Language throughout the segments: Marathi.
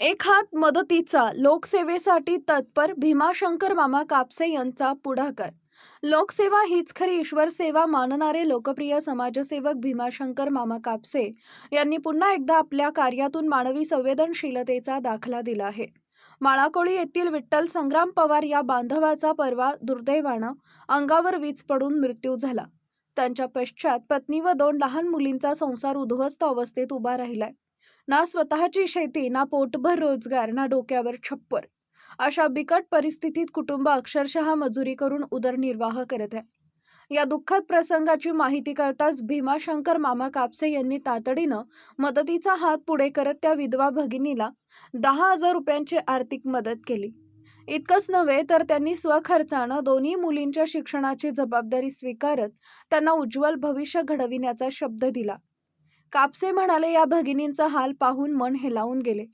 एक हात मदतीचा लोकसेवेसाठी तत्पर भीमाशंकर मामा कापसे यांचा पुढाकार. लोकसेवा हीच खरी ईश्वर सेवा मानणारे लोकप्रिय समाजसेवक भीमाशंकर मामा कापसे यांनी पुन्हा एकदा आपल्या कार्यातून मानवी संवेदनशीलतेचा दाखला दिला आहे. माळाकोळी येथील विठ्ठल संग्राम पवार या बांधवाचा परवा दुर्दैवानं अंगावर वीज पडून मृत्यू झाला. त्यांच्या पश्चात पत्नी व दोन लहान मुलींचा संसार उद्ध्वस्त अवस्थेत उभा राहिलाय. ना स्वतःची शेती ना पोटभर रोजगार ना डोक्यावर छप्पर. अशा बिकट परिस्थितीत कुटुंब अक्षरशः मजुरी करून उदरनिर्वाह करत आहे. या दुःखद प्रसंगाची माहिती कळताच भीमाशंकर मामा कापसे यांनी तातडीनं मदतीचा हात पुढे करत त्या विधवा भगिनीला दहा हजार रुपयांची आर्थिक मदत केली. इतकंच नव्हे तर त्यांनी स्वखर्चानं दोन्ही मुलींच्या शिक्षणाची जबाबदारी स्वीकारत त्यांना उज्ज्वल भविष्य घडविण्याचा शब्द दिला. कापसे म्हणाले या भगिनींचा हाल पाहून मन हेलावून गेले.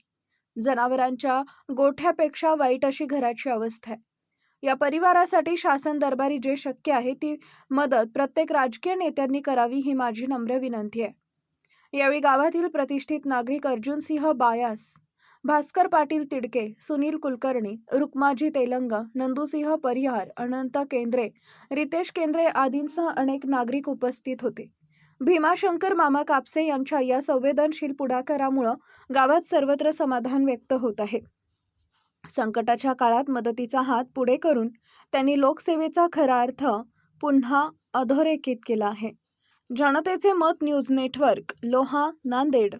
जनावरांच्या गोठ्यापेक्षा वाईट अशी घराची अवस्था आहे. या परिवारासाठी शासन दरबारी जे शक्य आहे ती मदत प्रत्येक राजकीय नेत्यांनी करावी ही माझी नम्र विनंती आहे. यावेळी गावातील प्रतिष्ठित नागरिक अर्जुनसिंह बायास भास्कर पाटील तिडके सुनील कुलकर्णी रुक्माजी तेलंग नंदुसिंह परिहार अनंत केंद्रे रितेश केंद्रे आदींसह अनेक नागरिक उपस्थित होते. भीमाशंकर मामा कापसे यांच्या या संवेदनशील पुढाकारामुळं गावात सर्वत्र समाधान व्यक्त होत आहे. संकटाच्या काळात मदतीचा हात पुढे करून त्यांनी लोकसेवेचा खरा अर्थ पुन्हा अधोरेखित केला आहे. जनतेचे मत न्यूज नेटवर्क लोहा नांदेड.